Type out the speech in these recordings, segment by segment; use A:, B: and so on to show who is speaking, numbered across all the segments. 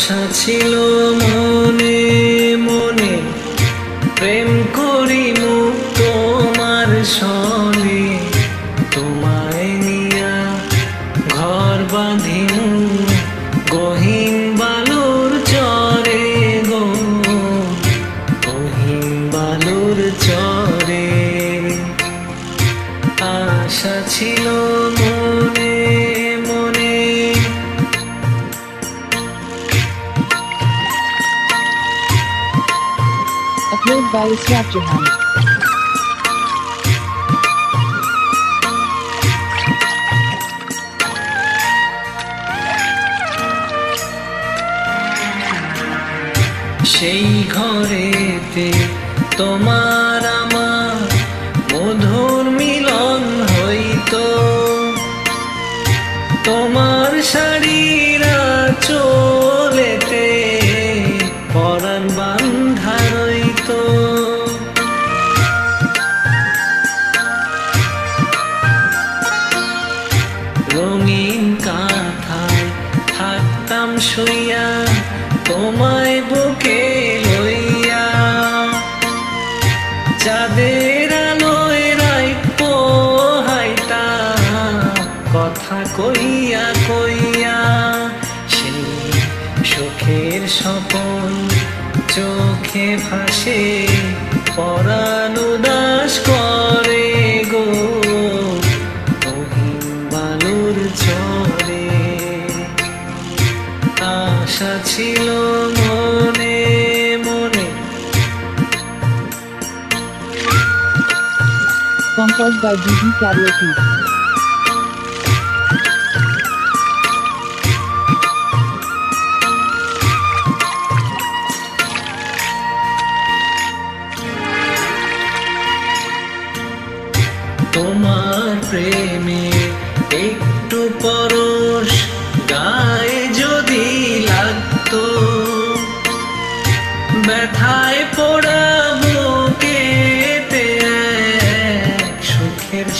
A: আশা ছিল মনে।
B: Upload by Israt Jahan.
A: সেই ঘরেতে তোমার আমার মধুর মিলন হইতো তোমার শাড়িরা চলেতে শুইয়া তোমায় বুকে লইয়া। চাঁদের আলোয় রাই পোহাইতা কথা কইয়া কইয়া সেই সুখের স্বপন চোখে ভাসে পরাণ উদাস করে
B: Composed by DB Karaoke.
A: তোমার প্রেমে একটু পরশ গায়ে যদি লাগতো ব্যথায় পড়া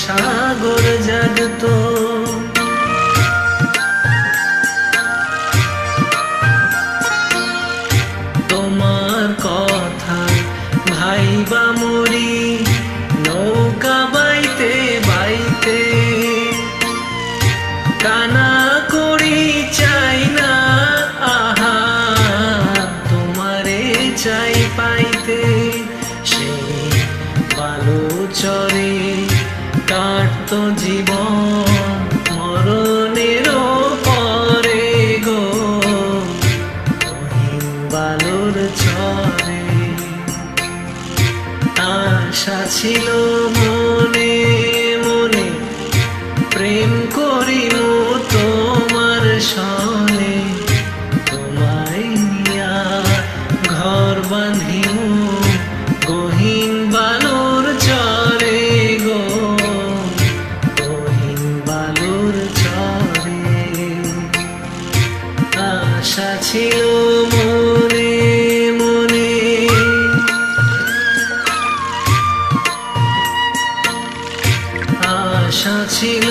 A: সাগর জাগত। তোমার কথা ভাইবা মরি নৌকা বাইতে বাইতে কানা আশা ছিল মনে মনে প্রেম করিমু তোমার সনে তোমায় ঘর বাঁধিমু গহীন বালুর চরে গো। গহীন বালুর চরে। আশা ছিল আশা ছিল।